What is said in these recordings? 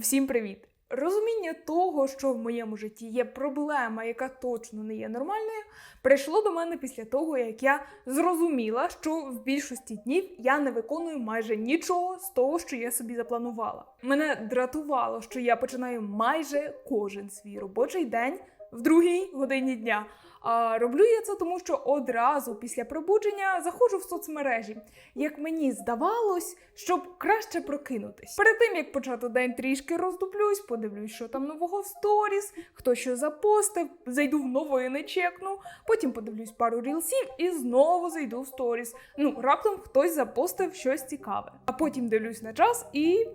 Всім привіт! Розуміння того, що в моєму житті є проблема, яка точно не є нормальною, прийшло до мене після того, як я зрозуміла, що в більшості днів я не виконую майже нічого з того, що я собі запланувала. Мене дратувало, що я починаю майже кожен свій робочий день в другій годині дня. А роблю я це тому, що одразу після пробудження заходжу в соцмережі, як мені здавалось, щоб краще прокинутись. Перед тим як почати день трішки роздуплюсь, подивлюсь, що там нового в сторіс, хто що запостив, зайду в новини, чекну, потім подивлюсь пару рілсів і знову зайду в сторіс. Ну, раптом хтось запостив щось цікаве. А потім дивлюсь на час і.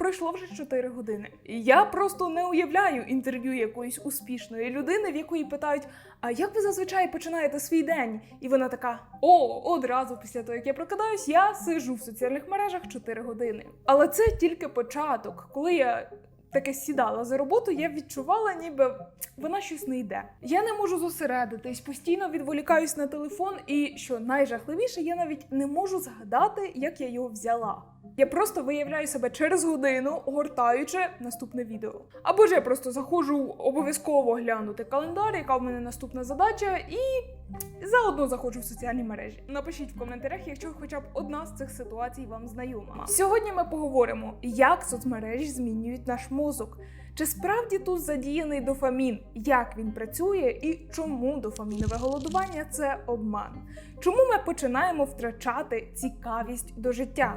Пройшло вже 4 години. Я просто не уявляю інтерв'ю якоїсь успішної людини, в якої питають: а як ви зазвичай починаєте свій день? І вона така: О, одразу після того, як я прокидаюсь, я сижу в соціальних мережах 4 години. Але це тільки початок. Коли я таке сідала за роботу, я відчувала, ніби вона щось не йде. Я не можу зосередитись, постійно відволікаюсь на телефон, і що найжахливіше, я навіть не можу згадати, як я його взяла. Я просто виявляю себе через годину, гортаючи наступне відео. Або ж я просто заходжу обов'язково глянути календар, яка в мене наступна задача, і заодно заходжу в соціальні мережі. Напишіть в коментарях, якщо хоча б одна з цих ситуацій вам знайома. Сьогодні ми поговоримо, як соцмережі змінюють наш мозок. Чи справді тут задіяний дофамін, як він працює і чому дофамінове голодування це обман? Чому ми починаємо втрачати цікавість до життя?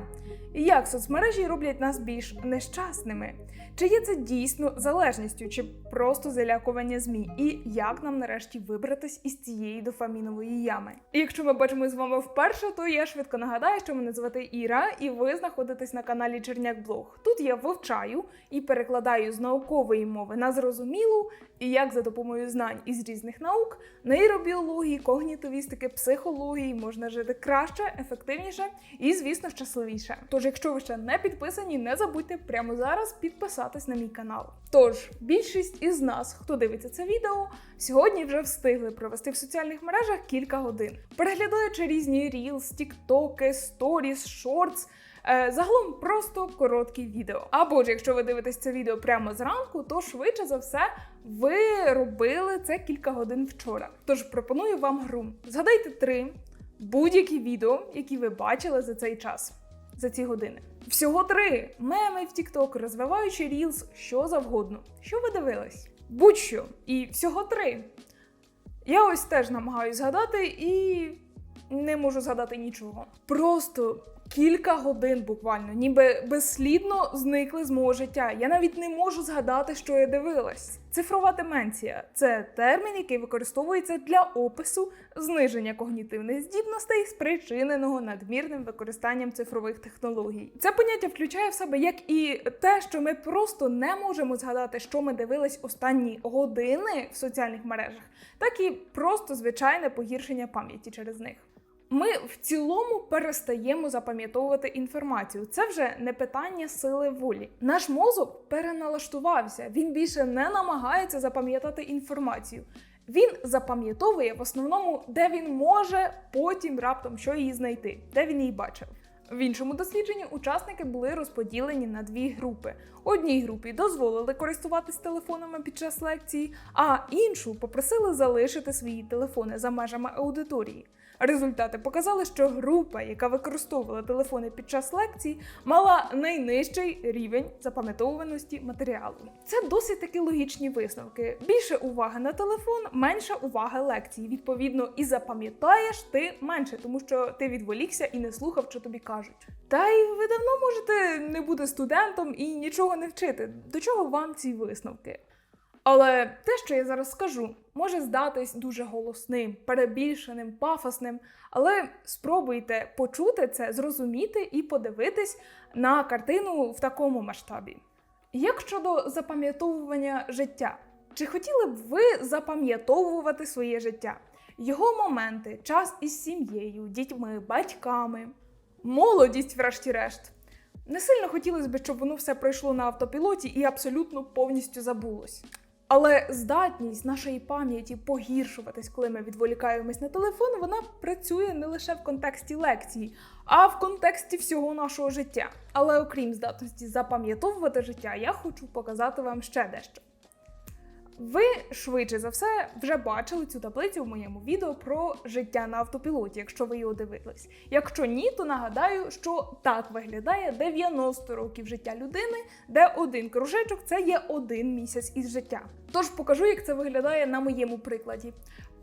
І як соцмережі роблять нас більш нещасними? Чи є це дійсно залежністю, чи просто залякування ЗМІ? І як нам нарешті вибратись із цієї дофамінової ями? І якщо ми бачимо з вами вперше, то я швидко нагадаю, що мене звати Іра, і ви знаходитесь на каналі Черняк Блог. Тут я вивчаю і перекладаю з наукової мови на зрозумілу, і як за допомогою знань із різних наук, нейробіології, когнітивістики, психології можна жити краще, ефективніше і, звісно, щасливіше. Тож, якщо ви ще не підписані, не забудьте прямо зараз підписатись на мій канал. Тож, більшість із нас, хто дивиться це відео, сьогодні вже встигли провести в соціальних мережах кілька годин, переглядаючи різні рілс, тіктоки, сторіс, шортс. Е, Загалом просто короткі відео. Або ж якщо ви дивитесь це відео прямо зранку, то швидше за все ви робили це кілька годин вчора. Тож пропоную вам гру. Згадайте три будь-які відео, які ви бачили за цей час, за ці години. Всього три меми в TikTok, розвиваючи Reels, що завгодно. Що ви дивились? Будь-що. І всього три. Я ось теж намагаюся згадати і не можу згадати нічого. Просто кілька годин буквально, ніби безслідно зникли з мого життя. Я навіть не можу згадати, що я дивилась. Цифрова деменція це термін, який використовується для опису зниження когнітивних здібностей, спричиненого надмірним використанням цифрових технологій. Це поняття включає в себе як і те, що ми просто не можемо згадати, що ми дивились останні години в соціальних мережах, так і просто звичайне погіршення пам'яті через них. Ми в цілому перестаємо запам'ятовувати інформацію. Це вже не питання сили волі. Наш мозок переналаштувався. Він більше не намагається запам'ятати інформацію. Він запам'ятовує в основному, де він може потім раптом що її знайти, де він її бачив. В іншому дослідженні учасники були розподілені на дві групи. Одній групі дозволили користуватись телефонами під час лекції, а іншу попросили залишити свої телефони за межами аудиторії. Результати показали, що група, яка використовувала телефони під час лекцій, мала найнижчий рівень запам'ятовуваності матеріалу. Це досить таки логічні висновки. Більше уваги на телефон, менша уваги лекції. Відповідно, і запам'ятаєш ти менше, тому що ти відволікся і не слухав, що тобі кажуть. Та й ви давно можете не бути студентом і нічого не вчити. До чого вам ці висновки? Але те, що я зараз скажу, може здатись дуже голосним, перебільшеним, пафосним. Але спробуйте почути це, зрозуміти і подивитись на картину в такому масштабі. Як щодо запам'ятовування життя, чи хотіли б ви запам'ятовувати своє життя? Його моменти, час із сім'єю, дітьми, батьками, молодість, врешті-решт. Не сильно хотілося б, щоб воно все пройшло на автопілоті і абсолютно повністю забулось. Але здатність нашої пам'яті погіршуватись, коли ми відволікаємось на телефон, вона працює не лише в контексті лекції, а в контексті всього нашого життя. Але окрім здатності запам'ятовувати життя, я хочу показати вам ще дещо. Ви швидше за все вже бачили цю таблицю в моєму відео про життя на автопілоті, якщо ви його дивились. Якщо ні, то нагадаю, що так виглядає 90 років життя людини, де один кружечок це є один місяць із життя. Тож покажу, як це виглядає на моєму прикладі.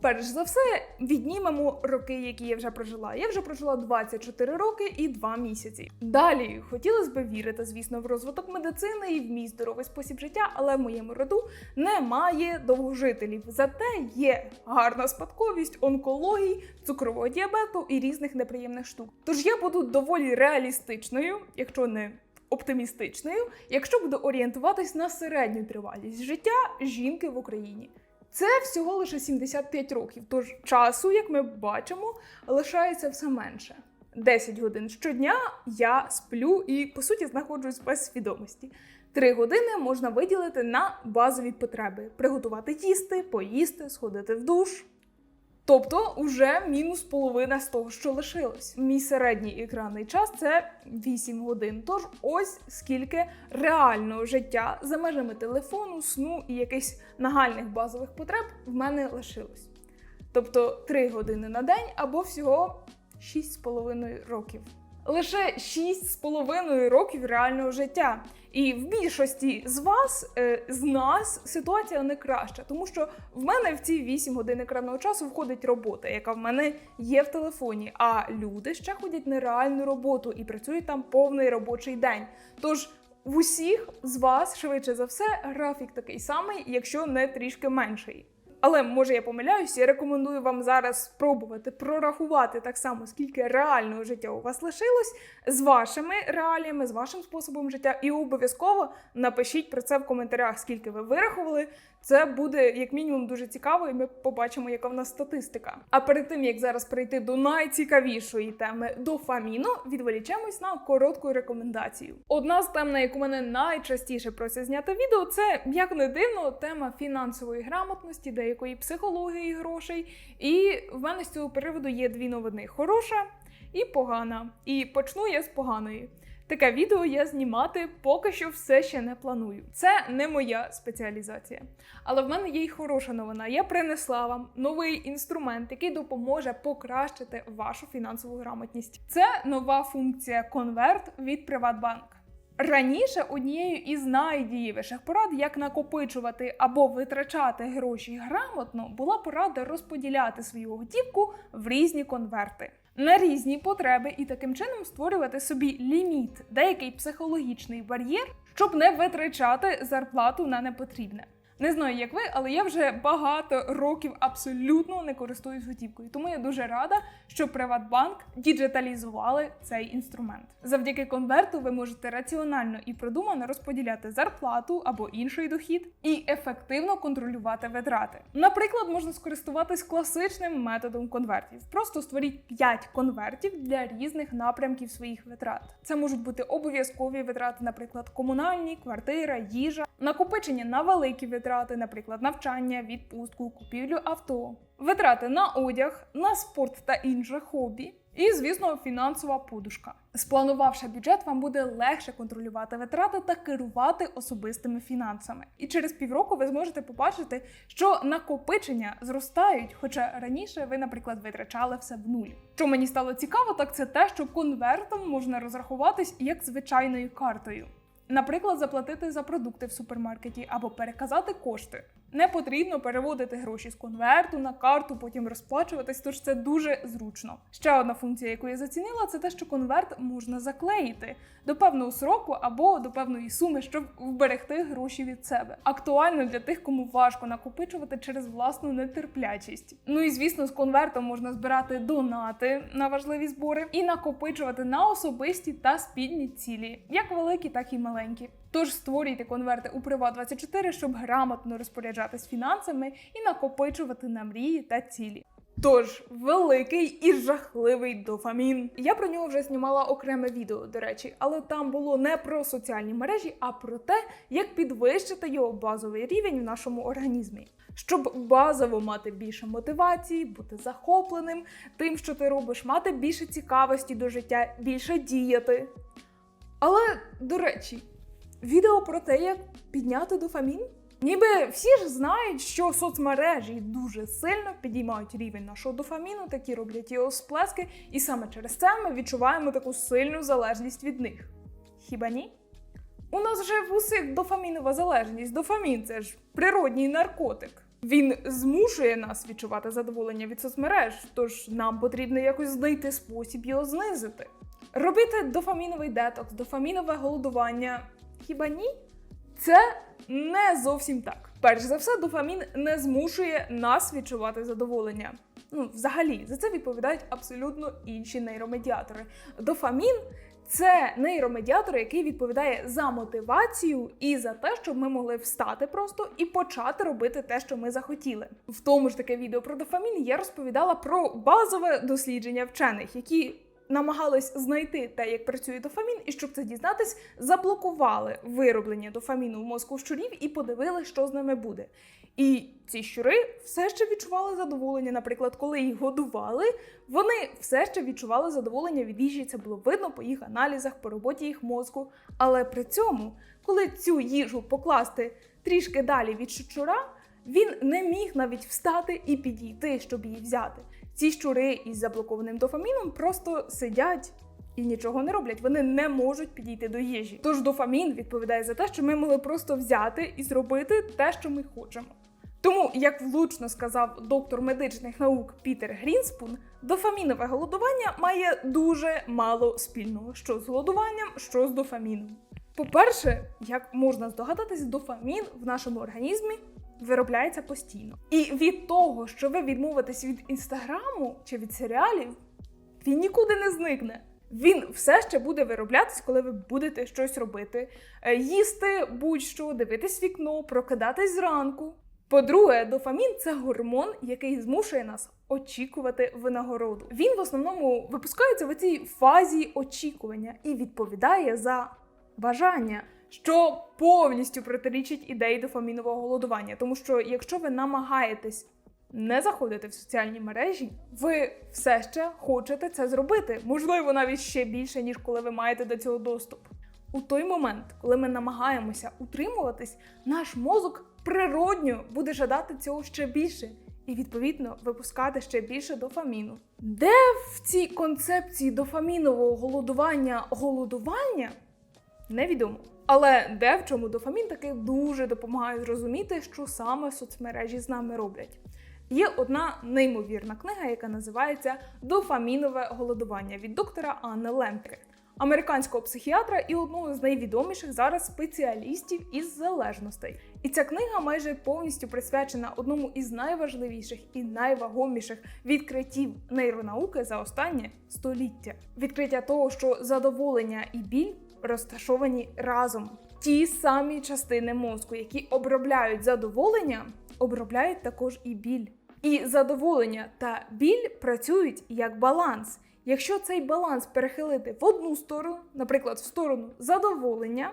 Перш за все, віднімемо роки, які я вже прожила. Я вже прожила 24 роки і 2 місяці. Далі хотілося б вірити, звісно, в розвиток медицини і в мій здоровий спосіб життя, але в моєму роду немає довгожителів. Зате є гарна спадковість, онкології, цукрового діабету і різних неприємних штук. Тож я буду доволі реалістичною, якщо не оптимістичною, якщо буду орієнтуватись на середню тривалість життя жінки в Україні. Це всього лише 75 років, тож часу, як ми бачимо, лишається все менше. 10 годин щодня я сплю і, по суті, знаходжусь без свідомості. Три години можна виділити на базові потреби: приготувати їсти, поїсти, сходити в душ. Тобто, уже мінус половина з того, що лишилось. Мій середній екранний час це 8 годин. Тож ось скільки реального життя за межами телефону, сну і якихось нагальних базових потреб в мене лишилось. Тобто 3 години на день або всього 6,5 років. Лише 6,5 років реального життя. І в більшості з вас, е, з нас, ситуація не краща, тому що в мене в ці 8 годин екранного часу входить робота, яка в мене є в телефоні. А люди ще ходять на реальну роботу і працюють там повний робочий день. Тож в усіх з вас, швидше за все, графік такий самий, якщо не трішки менший. Але може я помиляюсь, я рекомендую вам зараз спробувати прорахувати так само, скільки реального життя у вас лишилось з вашими реаліями, з вашим способом життя, і обов'язково напишіть про це в коментарях, скільки ви вирахували. Це буде як мінімум дуже цікаво, і ми побачимо, яка в нас статистика. А перед тим як зараз перейти до найцікавішої теми дофаміну, відволічемось на коротку рекомендацію. Одна з тем, на яку мене найчастіше просять зняти відео, це як не дивно, тема фінансової грамотності, деякої психології грошей. І в мене з цього приводу є дві новини: хороша і погана. І почну я з поганої. Таке відео я знімати поки що все ще не планую. Це не моя спеціалізація. Але в мене є й хороша новина. Я принесла вам новий інструмент, який допоможе покращити вашу фінансову грамотність. Це нова функція конверт від Приватбанк. Раніше однією із найдієвіших порад, як накопичувати або витрачати гроші грамотно, була порада розподіляти свою готівку в різні конверти на різні потреби і таким чином створювати собі ліміт, деякий психологічний бар'єр, щоб не витрачати зарплату на непотрібне. Не знаю, як ви, але я вже багато років абсолютно не користуюсь готівкою. Тому я дуже рада, що Приватбанк діджиталізували цей інструмент. Завдяки конверту ви можете раціонально і продумано розподіляти зарплату або інший дохід і ефективно контролювати витрати. Наприклад, можна скористуватись класичним методом конвертів. Просто створіть 5 конвертів для різних напрямків своїх витрат. Це можуть бути обов'язкові витрати, наприклад, комунальні, квартира, їжа, накопичення на великі витрати, наприклад, навчання, відпустку, купівлю авто, витрати на одяг, на спорт та інше хобі. І, звісно, фінансова подушка. Спланувавши бюджет, вам буде легше контролювати витрати та керувати особистими фінансами. І через півроку ви зможете побачити, що накопичення зростають, хоча раніше ви, наприклад, витрачали все в нуль. Що мені стало цікаво, так це те, що конвертом можна розрахуватись як звичайною картою. Наприклад, заплатити за продукти в супермаркеті або переказати кошти. Не потрібно переводити гроші з конверту на карту, потім розплачуватись, тож це дуже зручно. Ще одна функція, яку я зацінила, це те, що конверт можна заклеїти до певного сроку або до певної суми, щоб вберегти гроші від себе. Актуально для тих, кому важко накопичувати через власну нетерплячість. Ну і звісно, з конвертом можна збирати донати на важливі збори і накопичувати на особисті та спільні цілі, як великі, так і маленькі. Тож створюйте конверти у Приват24, щоб грамотно розпоряджатись фінансами і накопичувати на мрії та цілі. Тож, великий і жахливий дофамін. Я про нього вже знімала окреме відео, до речі, але там було не про соціальні мережі, а про те, як підвищити його базовий рівень в нашому організмі. Щоб базово мати більше мотивації, бути захопленим тим, що ти робиш, мати більше цікавості до життя, більше діяти. Але, до речі, відео про те, як підняти дофамін. Ніби всі ж знають, що соцмережі дуже сильно підіймають рівень нашого дофаміну, такі роблять його сплески, і саме через це ми відчуваємо таку сильну залежність від них. Хіба ні? У нас же в усіх дофамінова залежність. Дофамін це ж природній наркотик. Він змушує нас відчувати задоволення від соцмереж, тож нам потрібно якось знайти спосіб його знизити. Робити дофаміновий детокс, дофамінове голодування. Хіба ні? Це не зовсім так. Перш за все, дофамін не змушує нас відчувати задоволення. Ну, взагалі, за це відповідають абсолютно інші нейромедіатори. Дофамін це нейромедіатор, який відповідає за мотивацію і за те, щоб ми могли встати просто і почати робити те, що ми захотіли. В тому ж таке відео про дофамін я розповідала про базове дослідження вчених, які намагались знайти те, як працює дофамін, і щоб це дізнатись, заблокували вироблення дофаміну в мозку щурів і подивилися, що з ними буде. І ці щури все ще відчували задоволення. Наприклад, коли їх годували, вони все ще відчували задоволення від їжі. Це було видно по їх аналізах, по роботі їх мозку. Але при цьому, коли цю їжу покласти трішки далі від щура, він не міг навіть встати і підійти, щоб її взяти. Ці щури із заблокованим дофаміном просто сидять і нічого не роблять. Вони не можуть підійти до їжі. Тож дофамін відповідає за те, що ми могли просто взяти і зробити те, що ми хочемо. Тому, як влучно сказав доктор медичних наук Пітер Грінспун, дофамінове голодування має дуже мало спільного що з голодуванням, що з дофаміном. По-перше, як можна здогадатись, дофамін в нашому організмі виробляється постійно. І від того, що ви відмовитесь від інстаграму чи від серіалів, він нікуди не зникне. Він все ще буде вироблятись, коли ви будете щось робити, Е, їсти будь-що, дивитись вікно, прокидатись зранку. По-друге, дофамін це гормон, який змушує нас очікувати винагороду. Він в основному випускається в цій фазі очікування і відповідає за бажання, що повністю протирічить ідеї дофамінового голодування. Тому що якщо ви намагаєтесь не заходити в соціальні мережі, ви все ще хочете це зробити. Можливо, навіть ще більше, ніж коли ви маєте до цього доступ. У той момент, коли ми намагаємося утримуватись, наш мозок природньо буде жадати цього ще більше і, відповідно, випускати ще більше дофаміну. Де в цій концепції дофамінового голодування голодування невідомо. Але де в чому дофамін таки дуже допомагає зрозуміти, що саме соцмережі з нами роблять. Є одна неймовірна книга, яка називається Дофамінове голодування від доктора Анни Лемпери, американського психіатра і одного з найвідоміших зараз спеціалістів із залежностей. І ця книга майже повністю присвячена одному із найважливіших і найвагоміших відкриттів нейронауки за останнє століття. Відкриття того, що задоволення і біль розташовані разом. Ті самі частини мозку, які обробляють задоволення, обробляють також і біль. І задоволення та біль працюють як баланс. Якщо цей баланс перехилити в одну сторону, наприклад, в сторону задоволення,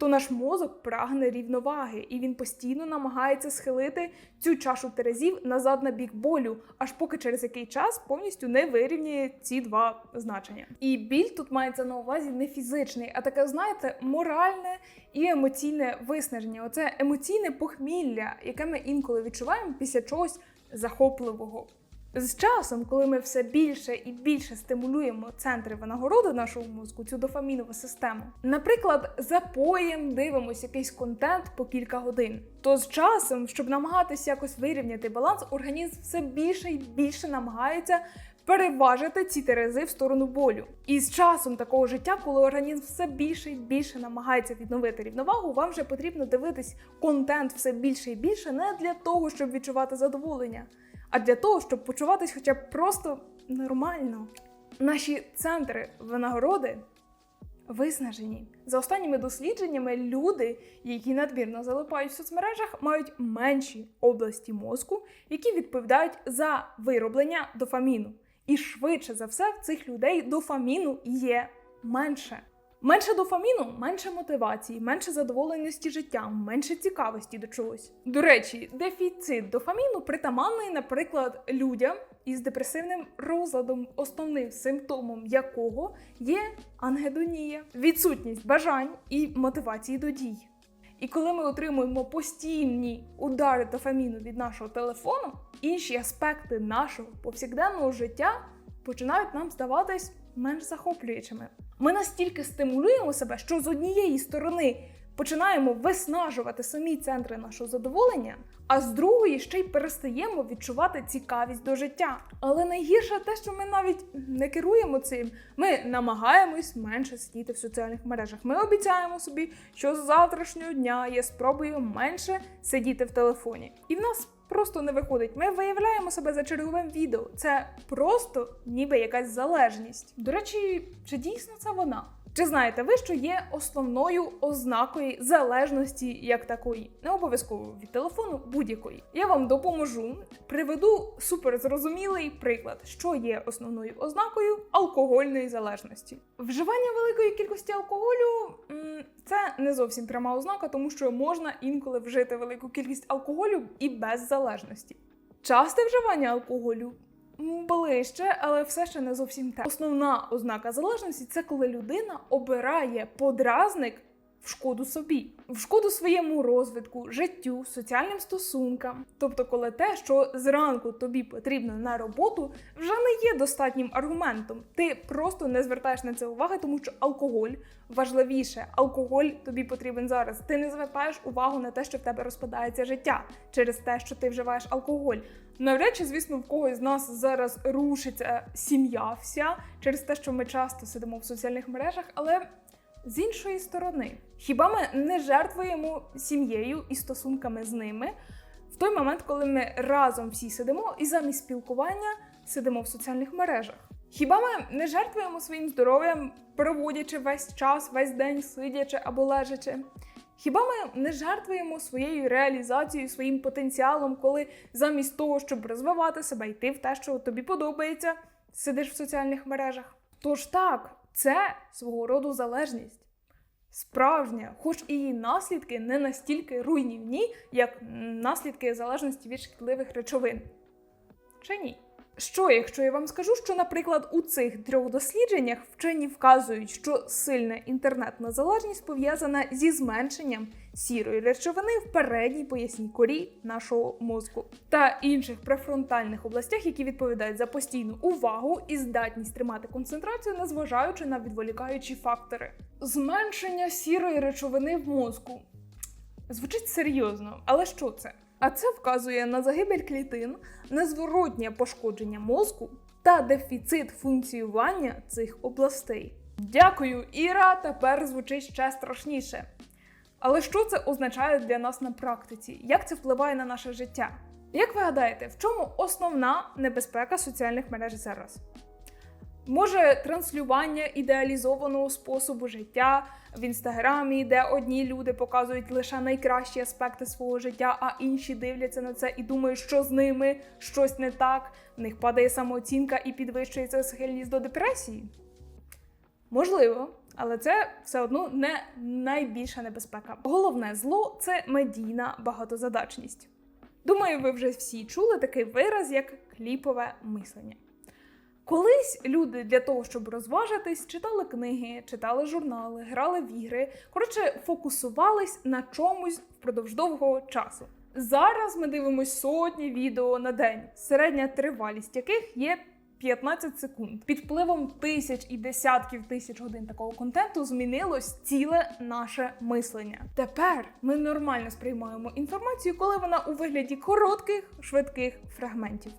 то наш мозок прагне рівноваги, і він постійно намагається схилити цю чашу терезів назад на бік болю, аж поки через який час повністю не вирівняє ці два значення. І біль тут мається на увазі не фізичний, а таке, знаєте, моральне і емоційне виснаження. Оце емоційне похмілля, яке ми інколи відчуваємо після чогось захопливого. З часом, коли ми все більше і більше стимулюємо центри винагороди нашого мозку, цю дофамінову систему, наприклад, запоєм дивимося якийсь контент по кілька годин, то з часом, щоб намагатися якось вирівняти баланс, організм все більше і більше намагається переважити ці терези в сторону болю. І з часом такого життя, коли організм все більше і більше намагається відновити рівновагу, вам вже потрібно дивитись контент все більше і більше не для того, щоб відчувати задоволення а для того, щоб почуватись хоча б просто нормально. Наші центри винагороди виснажені. За останніми дослідженнями, люди, які надмірно залипають в соцмережах, мають менші області мозку, які відповідають за вироблення дофаміну. І швидше за все в цих людей дофаміну є менше. Менше дофаміну, менше мотивації, менше задоволеності життям, менше цікавості до чогось. До речі, дефіцит дофаміну притаманний, наприклад, людям із депресивним розладом, основним симптомом якого є ангедонія, відсутність бажань і мотивації до дій. І коли ми отримуємо постійні удари дофаміну від нашого телефону, інші аспекти нашого повсякденного життя починають нам здаватись менш захоплюючими. Ми настільки стимулюємо себе, що з однієї сторони починаємо виснажувати самі центри нашого задоволення, а з другої ще й перестаємо відчувати цікавість до життя. Але найгірше те, що ми навіть не керуємо цим. Ми намагаємось менше сидіти в соціальних мережах. Ми обіцяємо собі, що з завтрашнього дня я спробую менше сидіти в телефоні. І в нас просто не виходить. Ми виявляємо себе за черговим відео. Це просто ніби якась залежність. До речі, чи дійсно це вона? Чи знаєте ви, що є основною ознакою залежності як такої? Не обов'язково від телефону будь-якої. Я вам допоможу. Приведу суперзрозумілий приклад, що є основною ознакою алкогольної залежності. Вживання великої кількості алкоголю це не зовсім пряма ознака, тому що можна інколи вжити велику кількість алкоголю і без залежності. Часте вживання алкоголю ближче, але все ще не зовсім те. Основна ознака залежності це коли людина обирає подразник в шкоду собі, в шкоду своєму розвитку, життю, соціальним стосункам. Тобто, коли те, що зранку тобі потрібно на роботу, вже не є достатнім аргументом. Ти просто не звертаєш на це уваги, тому що алкоголь важливіше. Алкоголь тобі потрібен зараз. Ти не звертаєш увагу на те, що в тебе розпадається життя через те, що ти вживаєш алкоголь. Навряд чи, звісно, в когось з нас зараз рушиться сім'я вся через те, що ми часто сидимо в соціальних мережах, але з іншої сторони, хіба ми не жертвуємо сім'єю і стосунками з ними в той момент, коли ми разом всі сидимо і замість спілкування сидимо в соціальних мережах? Хіба ми не жертвуємо своїм здоров'ям, проводячи весь час, весь день сидячи або лежачи? Хіба ми не жертвуємо своєю реалізацією, своїм потенціалом, коли замість того, щоб розвивати себе, йти в те, що тобі подобається, сидиш в соціальних мережах? Тож так, це свого роду залежність. Справжня, хоч і її наслідки не настільки руйнівні, як наслідки залежності від шкідливих речовин. Чи ні? Що, якщо я вам скажу, що, наприклад, у цих трьох дослідженнях вчені вказують, що сильна інтернетна залежність пов'язана зі зменшенням сірої речовини в передній поясній корі нашого мозку та інших префронтальних областях, які відповідають за постійну увагу і здатність тримати концентрацію, незважаючи на відволікаючі фактори. Зменшення сірої речовини в мозку. Звучить серйозно, але що це? А це вказує на загибель клітин, незворотнє пошкодження мозку та дефіцит функціювання цих областей. Дякую, Іра. Тепер звучить ще страшніше. Але що це означає для нас на практиці? Як це впливає на наше життя? Як ви гадаєте, в чому основна небезпека соціальних мереж зараз? Може, транслювання ідеалізованого способу життя в інстаграмі, де одні люди показують лише найкращі аспекти свого життя, а інші дивляться на це і думають, що з ними щось не так, в них падає самооцінка і підвищується схильність до депресії? Можливо, але це все одно не найбільша небезпека. Головне зло це медійна багатозадачність. Думаю, ви вже всі чули такий вираз, як кліпове мислення. Колись люди для того, щоб розважитись, читали книги, читали журнали, грали в ігри, коротше, фокусувались на чомусь впродовж довгого часу. Зараз ми дивимося сотні відео на день, середня тривалість яких є 15 секунд. Під впливом тисяч і десятків тисяч годин такого контенту змінилось ціле наше мислення. Тепер ми нормально сприймаємо інформацію, коли вона у вигляді коротких, швидких фрагментів.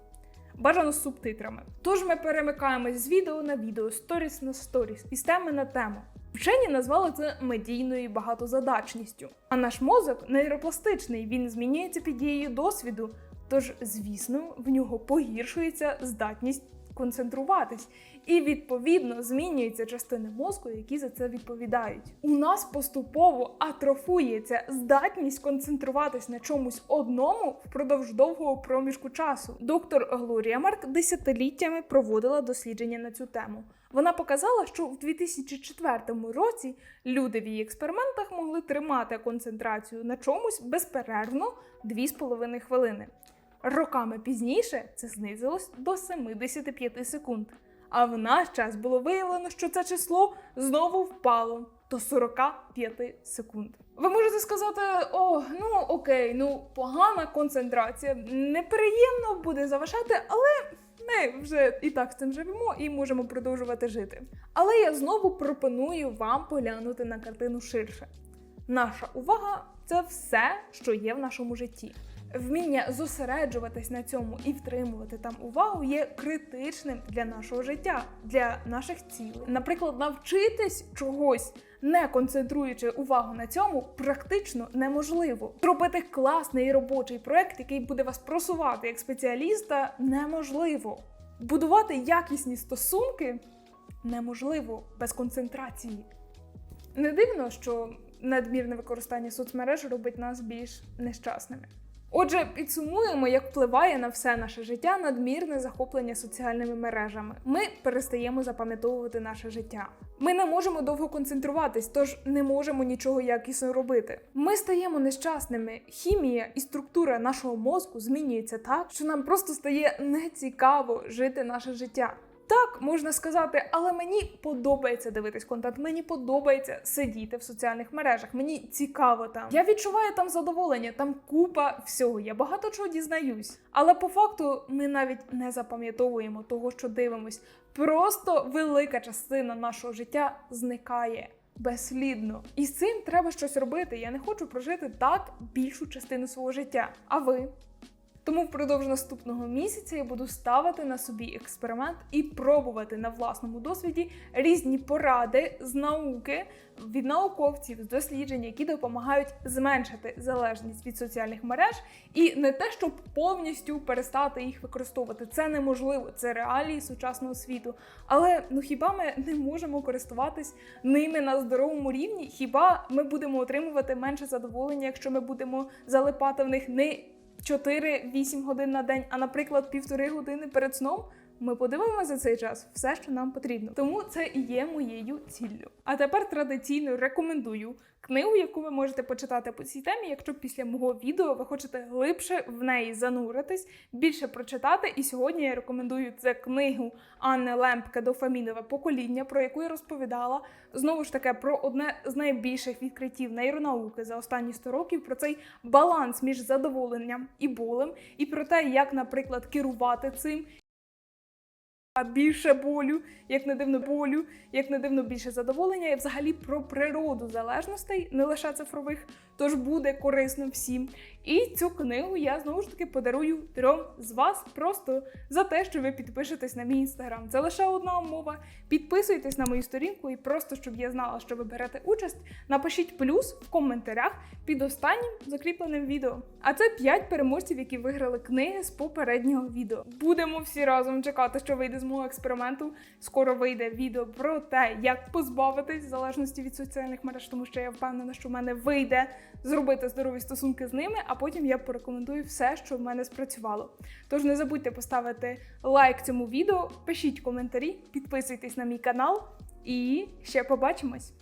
Бажано з субтитрами. Тож ми перемикаємось з відео на відео, сторіс на сторіс, із теми на тему. Вчені назвали це медійною багатозадачністю. А наш мозок нейропластичний, він змінюється під дією досвіду. Тож, звісно, в нього погіршується здатність концентруватись, і відповідно змінюються частини мозку, які за це відповідають. У нас поступово атрофується здатність концентруватись на чомусь одному впродовж довгого проміжку часу. Доктор Глорія Марк десятиліттями проводила дослідження на цю тему. Вона показала, що в 2004 році люди в її експериментах могли тримати концентрацію на чомусь безперервно 2,5 хвилини. Роками пізніше це знизилось до 75 секунд. А в наш час було виявлено, що це число знову впало до 45 секунд. Ви можете сказати: о, ну окей, ну погана концентрація, неприємно буде заважати, але ми вже і так з цим живемо і можемо продовжувати жити. Але я знову пропоную вам поглянути на картину ширше. Наша увага це все, що є в нашому житті. Вміння зосереджуватись на цьому і втримувати там увагу є критичним для нашого життя, для наших цілей. Наприклад, навчитись чогось, не концентруючи увагу на цьому, практично неможливо. Зробити класний робочий проект, який буде вас просувати як спеціаліста, неможливо. Будувати якісні стосунки неможливо без концентрації. Не дивно, що надмірне використання соцмереж робить нас більш нещасними. Отже, підсумуємо, як впливає на все наше життя надмірне захоплення соціальними мережами. Ми перестаємо запам'ятовувати наше життя. Ми не можемо довго концентруватись, тож не можемо нічого якісно робити. Ми стаємо нещасними. Хімія і структура нашого мозку змінюється так, що нам просто стає нецікаво жити наше життя. Так, можна сказати, але мені подобається дивитись контент, мені подобається сидіти в соціальних мережах. Мені цікаво там. Я відчуваю там задоволення, там купа всього. Я багато чого дізнаюсь. Але по факту ми навіть не запам'ятовуємо того, що дивимось. Просто велика частина нашого життя зникає. Безслідно, і з цим треба щось робити. Я не хочу прожити так більшу частину свого життя. А ви? Тому впродовж наступного місяця я буду ставити на собі експеримент і пробувати на власному досвіді різні поради з науки від науковців з досліджень, які допомагають зменшити залежність від соціальних мереж, і не те, щоб повністю перестати їх використовувати. Це неможливо, це реалії сучасного світу. Але ну хіба ми не можемо користуватись ними на здоровому рівні? Хіба ми будемо отримувати менше задоволення, якщо ми будемо залипати в них не 4-8 годин на день, а, наприклад, півтори години перед сном, ми подивимося за цей час все, що нам потрібно. Тому це і є моєю ціллю. А тепер традиційно рекомендую книгу, яку ви можете почитати по цій темі, якщо після мого відео ви хочете глибше в неї зануритись, більше прочитати. І сьогодні я рекомендую це книгу Анни Лемпке «Дофамінове покоління, про яку я розповідала. Знову ж таки, про одне з найбільших відкриттів нейронауки за останні 100 років, про цей баланс між задоволенням і болем, і про те, як, наприклад, керувати цим. Більше болю, як не дивно болю, як не дивно більше задоволення, і взагалі про природу залежностей, не лише цифрових, тож буде корисно всім. І цю книгу я знову ж таки подарую трьом з вас просто за те, що ви підпишетесь на мій інстаграм. Це лише одна умова. Підписуйтесь на мою сторінку і просто щоб я знала, що ви берете участь, напишіть плюс в коментарях під останнім закріпленим відео. А це 5 переможців, які виграли книги з попереднього відео. Будемо всі разом чекати, що вийде з мого експерименту. Скоро вийде відео про те, як позбавитись залежності від соціальних мереж, тому що я впевнена, що в мене вийде зробити здорові стосунки з ними, а потім я порекомендую все, що в мене спрацювало. Тож не забудьте поставити лайк цьому відео, пишіть коментарі, підписуйтесь на мій канал і ще побачимось!